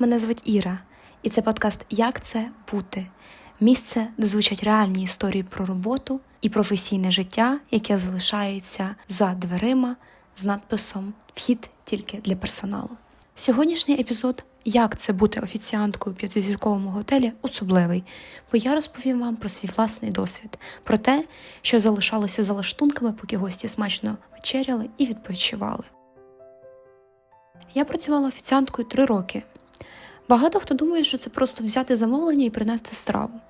Мене звуть Іра, і це подкаст Як це бути? Місце, де звучать реальні історії про роботу і професійне життя, яке залишається за дверима з надписом Вхід тільки для персоналу. Сьогоднішній епізод Як це бути офіціанткою у п'ятизірковому готелі особливий, бо я розповім вам про свій власний досвід, про те, що залишалося за лаштунками, поки гості смачно вечеряли і відпочивали. Я працювала офіціанткою три роки. Багато хто думає, що це просто взяти замовлення і принести страву.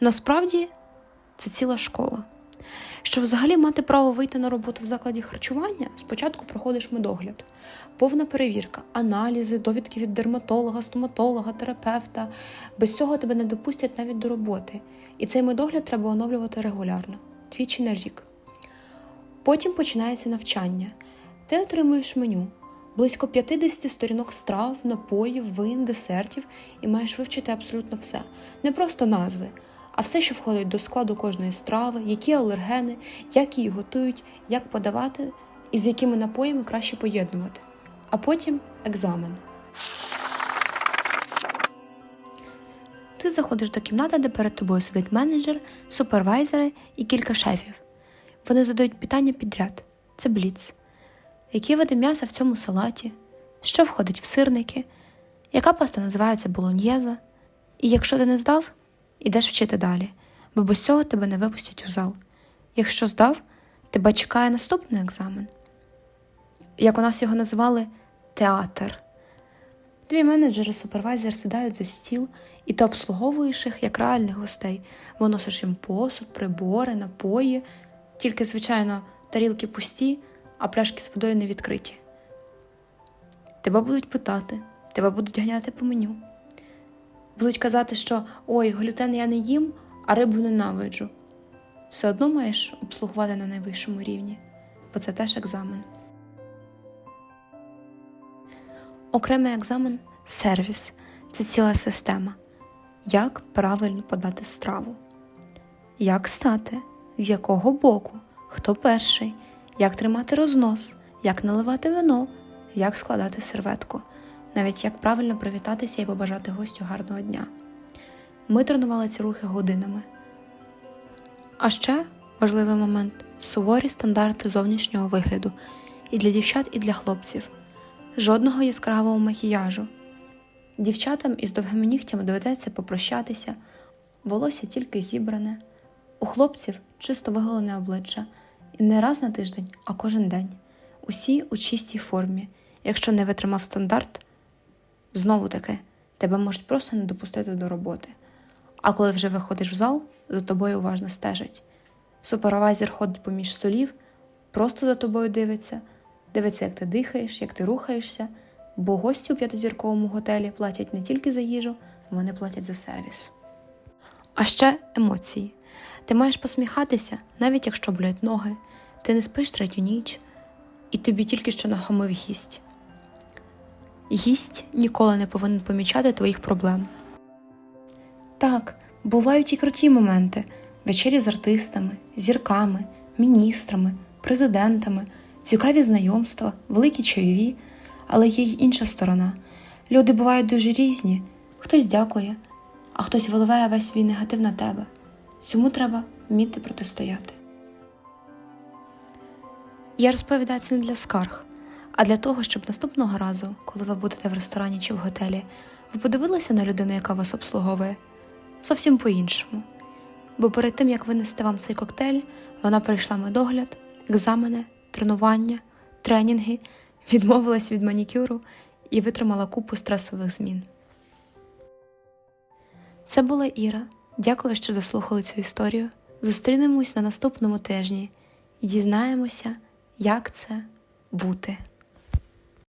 Насправді це ціла школа. Щоб взагалі мати право вийти на роботу в закладі харчування, спочатку проходиш медогляд, повна перевірка, аналізи, довідки від дерматолога, стоматолога, терапевта. Без цього тебе не допустять навіть до роботи. І цей медогляд треба оновлювати регулярно, двічі на рік. Потім починається навчання. Ти отримуєш меню, близько 50 сторінок страв, напоїв, вин, десертів і маєш вивчити абсолютно все. Не просто назви, а все, що входить до складу кожної страви, які алергени, як її готують, як подавати і з якими напоями краще поєднувати. А потім екзамен. Ти заходиш до кімнати, де перед тобою сидить менеджер, супервайзери і кілька шефів. Вони задають питання підряд. Це бліц. Які види м'яса в цьому салаті? Що входить в сирники? Яка паста називається болоньєза? І якщо ти не здав, ідеш вчити далі, бо без цього тебе не випустять у зал. Якщо здав, тебе чекає наступний екзамен. Як у нас його називали театр. Твій менеджер і супервайзер сідають за стіл, і ти обслуговуєш їх як реальних гостей, виносиш їм посуд, прибори, напої, тільки, звичайно, тарілки пусті, а пляшки з водою не відкриті. Тебе будуть питати, тебе будуть ганяти по меню. Будуть казати, що ой, глютен я не їм, а рибу ненавиджу. Все одно маєш обслугувати на найвищому рівні, бо це теж екзамен. Окремий екзамен сервіс це ціла система. Як правильно подати страву, як стати, з якого боку, хто перший, як тримати рознос, як наливати вино, як складати серветку, навіть як правильно привітатися і побажати гостю гарного дня. Ми тренували ці рухи годинами. А ще важливий момент суворі стандарти зовнішнього вигляду і для дівчат, і для хлопців. Жодного яскравого макіяжу. Дівчатам із довгими нігтями доведеться попрощатися, волосся тільки зібране, у хлопців чисто виголене обличчя, і не раз на тиждень, а кожен день. Усі у чистій формі. Якщо не витримав стандарт, знову таки тебе можуть просто не допустити до роботи. А коли вже виходиш в зал, за тобою уважно стежать. Супервайзер ходить поміж столів, просто за тобою дивиться, дивиться, як ти дихаєш, як ти рухаєшся, бо гості у п'ятизірковому готелі платять не тільки за їжу, вони платять за сервіс. А ще емоції. Ти маєш посміхатися, навіть якщо болять ноги, ти не спиш третю ніч, і тобі тільки що нахамив гість. Гість ніколи не повинен помічати твоїх проблем. Так, бувають і круті моменти вечері з артистами, зірками, міністрами, президентами, цікаві знайомства, великі чайові, але є й інша сторона. Люди бувають дуже різні, хтось дякує, а хтось виливає весь свій негатив на тебе. Цьому треба вміти протистояти. Я розповідаю це не для скарг, а для того, щоб наступного разу, коли ви будете в ресторані чи в готелі, ви подивилися на людину, яка вас обслуговує, зовсім по-іншому. Бо перед тим, як винести вам цей коктейль, вона пройшла медогляд, екзамени, тренування, тренінги, відмовилась від манікюру і витримала купу стресових змін. Це була Іра. Дякую, що дослухали цю історію. Зустрінемось на наступному тижні і дізнаємося, як це бути.